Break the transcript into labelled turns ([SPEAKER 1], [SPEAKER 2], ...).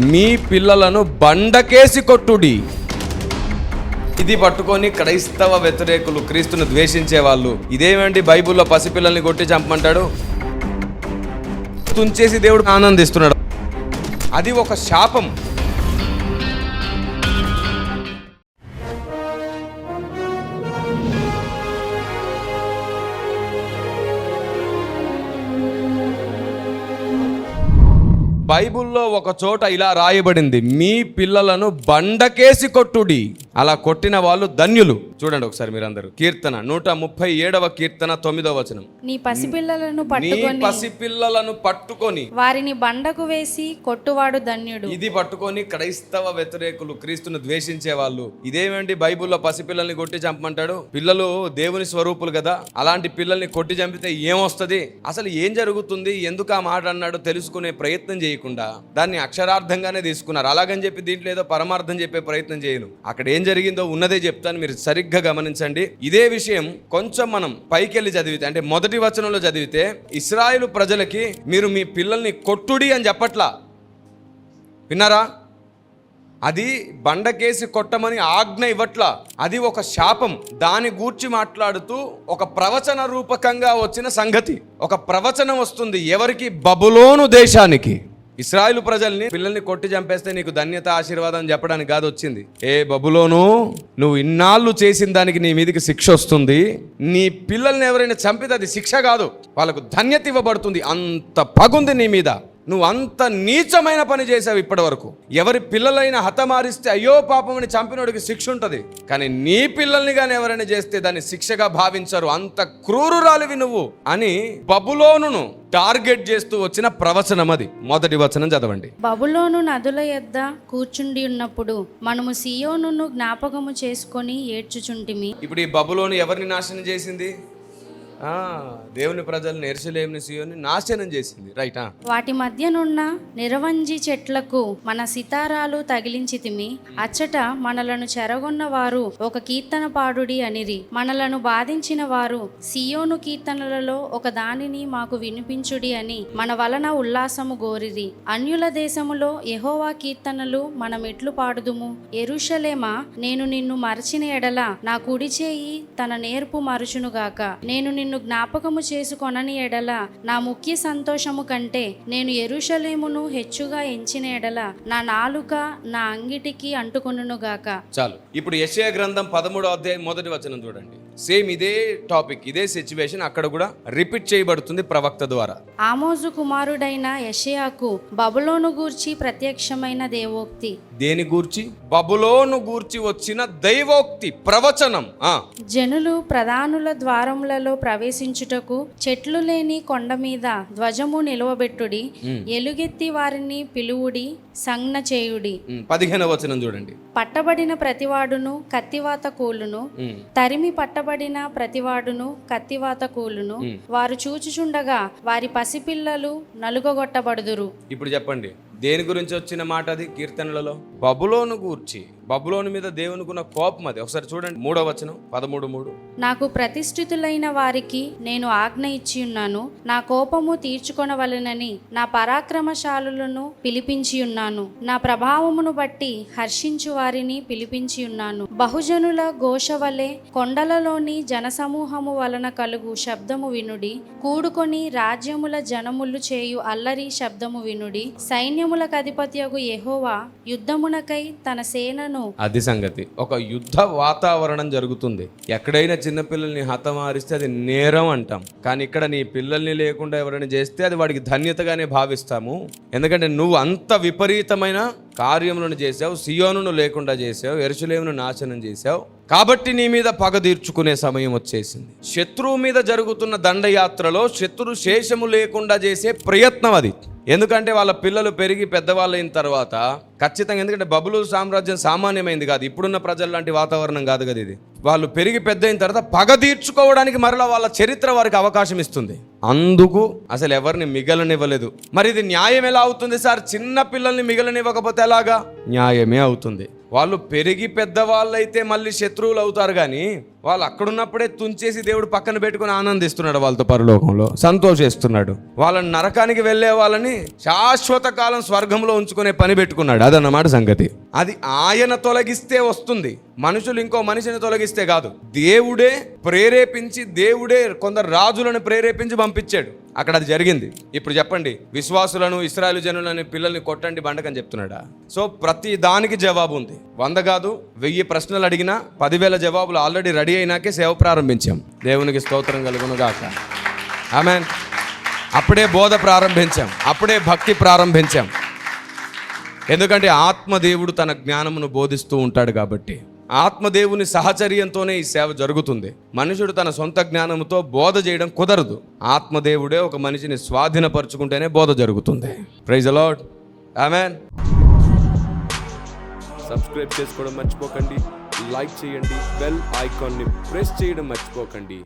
[SPEAKER 1] మీ పిల్లలను బండకేసి కొట్టుడి. ఇది పట్టుకొని క్రైస్తవ వ్యతిరేకులు క్రీస్తును ద్వేషించే వాళ్ళు. ఇదేమండి బైబిల్లో పసిపిల్లల్ని కొట్టి చంపమంటాడు? తుంచేసి దేవుడు ఆనందిస్తున్నాడు. అది ఒక శాపం. బైబిల్లో ఒక చోట ఇలా రాయబడింది మీ పిల్లలను బండకేసి కొట్టుడి. అలా కొట్టిన వాళ్ళు ధన్యులు. చూడండి ఒకసారి మీరందరూ. కీర్తన నూట ముప్పై ఏడవ కీర్తన తొమ్మిదవ వచనం.
[SPEAKER 2] నీ పసిపిల్లలను పట్టుకొని
[SPEAKER 1] పసిపిల్లలను పట్టుకొని.
[SPEAKER 2] వారిని బండకు వేసి కొట్టువాడు ధన్యుడు.
[SPEAKER 1] ఇది పట్టుకొని క్రైస్తవ వ్యతిరేకులు క్రీస్తును ద్వేషించే వాళ్ళు. ఇదేమండి బైబిల్లో పసిపిల్లల్ని కొట్టి చంపమంటాడు? పిల్లలు దేవుని స్వరూపులు కదా. అలాంటి పిల్లల్ని కొట్టి చంపితే ఏమొస్తుంది? అసలు ఏం జరుగుతుంది? ఎందుకు ఆ మాట అన్నాడో తెలుసుకునే ప్రయత్నం చేయకుండా దాన్ని అక్షరార్థంగానే తీసుకున్నారు. అలాగని చెప్పి దీంట్లో ఏదో పరమార్థం చెప్పే ప్రయత్నం చేయను. అక్కడ ఏం జరిగిందో ఉన్నదే చెప్తాను. మీరు సరిగ్గా గమనించండి. ఇదే విషయం కొంచెం మనం పైకెళ్ళి చదివితే అంటే మొదటి వచనంలో చదివితే ఇస్రాయేలు ప్రజలకి మీరు మీ పిల్లల్ని కొట్టుడి అని చెప్పట్లా? విన్నారా? అది బండకేసి కొట్టమని ఆజ్ఞ ఇవ్వట్లా? అది ఒక శాపం. దాని గూర్చి మాట్లాడుతూ ఒక ప్రవచన రూపకంగా వచ్చిన సంగతి. ఒక ప్రవచనం వస్తుంది ఎవరికి? బబులోను దేశానికి. ఇస్రాయిల్ ప్రజల్ని పిల్లల్ని కొట్టి చంపేస్తే నీకు ధన్యత ఆశీర్వాదం చెప్పడానికి కాదు వచ్చింది. ఏ బబులోను నువ్వు ఇన్నాళ్ళు చేసిన దానికి నీ మీదకి శిక్ష వస్తుంది. నీ పిల్లల్ని ఎవరైనా చంపితే అది శిక్ష కాదు. వాళ్ళకు ధన్యత ఇవ్వబడుతుంది. అంత పగుంది నీ మీద. నువ్వు అంత నీచమైన పని చేసావు ఇప్పటి వరకు ఎవరి పిల్లలైనా హతమారిస్తే అయ్యో పాపమని చంపినోడికి శిక్ష ఉంటుంది. కానీ నీ పిల్లల్ని కానీ ఎవరైనా చేస్తే దాన్ని శిక్షగా భావించరు. అంత క్రూరురాలివి నువ్వు అని బబులోనును టార్గెట్ చేస్తూ వచ్చిన ప్రవచనం అది. మొదటి వచనం చదవండి.
[SPEAKER 2] బబులోను నదుల యొద్ద కూర్చుండి ఉన్నప్పుడు మనము సియోనును జ్ఞాపకము చేసుకొని ఏడ్చుచుంటిమి.
[SPEAKER 1] ఇప్పుడు ఈ బబులోను ఎవరిని నాశనం చేసింది? దేవుని ప్రజల్ని ఎరుసలేమిని సియోని నాశనం చేసింది. రైటా
[SPEAKER 2] వాటి మధ్యనున్న నిరవంజి చెట్లకు మన సితారాలు తగిలించితిమి అచ్చట మనలను చెరగొన్న వారు ఒక కీర్తన పాడుడి అనిరి. మనలను బాధించిన వారు సియోను కీర్తనలలో ఒక దానిని మాకు వినిపించుడి అని మన వలన ఉల్లాసము గోరిరి. అన్యుల దేశములో ఎహోవా కీర్తనలు మనం ఎట్లు పాడుదుము. ఎరుషలేమా నేను నిన్ను మరచిన ఎడల నా కుడి చేయి తన నేర్పు మరుచునుగాక. నేను నిన్ను జ్ఞాపకము చేసుకొనని ఎడల నా ముఖ్య సంతోషము కంటే నేను ఎరుషలేమును హెచ్చుగా ఎంచిన ఎడల నా నాలుక నా అంగిటికి అంటుకొనుగాక
[SPEAKER 1] చాలు. ఇప్పుడు యశయ గ్రంథం పదమూడో అధ్యాయం మొదటి వచనం చూడండి. సేమ్ ఇదే టాపిక్ ఇదే సిచ్యువేషన్ అక్కడ కూడా రిపీట్ చేయబడుతుంది ప్రవక్త ద్వారా.
[SPEAKER 2] ఆమోజు కుమారుడైన యషయాకు బబులోను గూర్చి ప్రత్యక్షమైన దేవోక్తి.
[SPEAKER 1] దేని గూర్చి? బబులోను గూర్చి వచ్చిన దైవోక్తి ప్రవచనం. ఆ.
[SPEAKER 2] జనులు ప్రధానుల ద్వారములలో ప్రవేశించుటకు చెట్లు లేని కొండ మీద ధ్వజము నిలువబెట్టుడి ఎలుగెత్తి వారిని పిలువుడి సంజ్ఞ చేయుడి.
[SPEAKER 1] ఉమ్, పదిహేనవ వచనం చూడండి.
[SPEAKER 2] పట్టబడిన ప్రతివాడును కత్తివాత కూలును తరిమి పట్టబడిన ప్రతివాడును కత్తివాత కూలును వారు చూచుచుండగా వారి పసిపిల్లలు నలుగొట్టబడుదురు.
[SPEAKER 1] ఇప్పుడు చెప్పండి. దేని గురించి వచ్చిన మాట అది? కీర్తనలలో? బబులోను గూర్చి. బబులోను మీద దేవునికున్న కోపం అది. ఒకసారి చూడండి మూడో వచనం పదమూడు మూడు.
[SPEAKER 2] నాకు ప్రతిష్ఠితులైన వారికి నేను ఆజ్ఞ ఇచ్చి ఉన్నాను. నా కోపము తీర్చుకొనవలెనని నా పరాక్రమశాలులను పిలిపించి ఉన్నాను. నా ప్రభావమును బట్టి హర్షించు వారిని పిలిపించి ఉన్నాను. బహుజనుల ఘోష వలె కొండలలోని జనసమూహము వలన కలుగు శబ్దము వినుడి కూడుకొని రాజ్యముల జనములు చేయు అల్లరి శబ్దము వినుడి సైన్యం సైన్యములకు అధిపత్యగు యహోవా యుద్ధమునకై తన సేనను
[SPEAKER 1] అది సంగతి. ఒక యుద్ధ వాతావరణం జరుగుతుంది. ఎక్కడైనా చిన్నపిల్లల్ని హతమారిస్తే అది నేరం అంటాం. కానీ ఇక్కడ నీ పిల్లల్ని లేకుండా ఎవరైనా చేస్తే అది వాడికి ధన్యతగానే భావిస్తాము. ఎందుకంటే నువ్వు అంత విపరీతమైన కార్యములను చేసావు సియోనును లేకుండా చేసావు ఎరుసలేమును నాశనం చేసావు కాబట్టి నీ మీద పగ తీర్చుకునే సమయం వచ్చేసింది. శత్రువు మీద జరుగుతున్న దండయాత్రలో శత్రు శేషము లేకుండా చేసే ప్రయత్నం అది. ఎందుకంటే వాళ్ళ పిల్లలు పెరిగి పెద్దవాళ్ళైన తర్వాత ఖచ్చితంగా ఎందుకంటే బబులు సామ్రాజ్యం సామాన్యమైంది కాదు. ఇప్పుడున్న ప్రజల లాంటి వాతావరణం కాదు కదా ఇది. వాళ్ళు పెరిగి పెద్ద అయిన తర్వాత పగ తీర్చుకోవడానికి మరలా వాళ్ళ చరిత్ర వారికి అవకాశం ఇస్తుంది. అందుకు అసలు ఎవరిని మిగలనివ్వలేదు. మరి ఇది న్యాయం ఎలా అవుతుంది సార్? చిన్న పిల్లల్ని మిగలనివ్వకపోతే ఎలాగా? న్యాయమే అవుతుంది. వాళ్ళు పెరిగి పెద్దవాళ్ళైతే మళ్ళీ శత్రువులు అవుతారు కానీ వాళ్ళు అక్కడున్నప్పుడే తుంచేసి దేవుడు పక్కన పెట్టుకుని ఆనందిస్తున్నాడు వాళ్ళతో పరలోకంలో. సంతోషిస్తున్నాడు. వాళ్ళని నరకానికి వెళ్ళే వాళ్ళని శాశ్వత కాలం స్వర్గంలో ఉంచుకునే పని పెట్టుకున్నాడు. అదన్నమాట సంగతి. అది ఆయన తొలగిస్తే వస్తుంది. మనుషులు ఇంకో మనిషిని తొలగిస్తే కాదు. దేవుడే ప్రేరేపించి దేవుడే కొందరు రాజులను ప్రేరేపించి పంపించాడు. అక్కడ అది జరిగింది. ఇప్పుడు చెప్పండి విశ్వాసులను ఇస్రాయలు జనులని పిల్లల్ని కొట్టండి బండకని చెప్తున్నాడా? సో ప్రతి దానికి జవాబు ఉంది. వంద కాదు వెయ్యి ప్రశ్నలు అడిగినా పదివేల జవాబులు ఆల్రెడీ రెడీ అయినాకే సేవ ప్రారంభించాం. దేవునికి స్తోత్రం కలుగును గాక ఆమె అప్పుడే బోధ ప్రారంభించాం. అప్పుడే భక్తి ప్రారంభించాం. ఎందుకంటే ఆత్మదేవుడు తన జ్ఞానమును బోధిస్తూ ఉంటాడు కాబట్టి. ఆత్మదేవుని సహచర్యంతోనే ఈ సేవ జరుగుతుంది. మనుషుడు తన సొంత జ్ఞానంతో బోధ చేయడం కుదరదు. ఆత్మదేవుడే ఒక మనిషిని స్వాధీనపరుచుకుంటేనే బోధ జరుగుతుంది. ప్రైజ్ అలాడ్ ఆమెన్
[SPEAKER 3] సబ్స్క్రైబ్ చేసుకోవడం మర్చిపోకండి. లైక్ చేయండి బెల్ ఐకాన్ని ప్రెస్ చేయడం మర్చిపోకండి.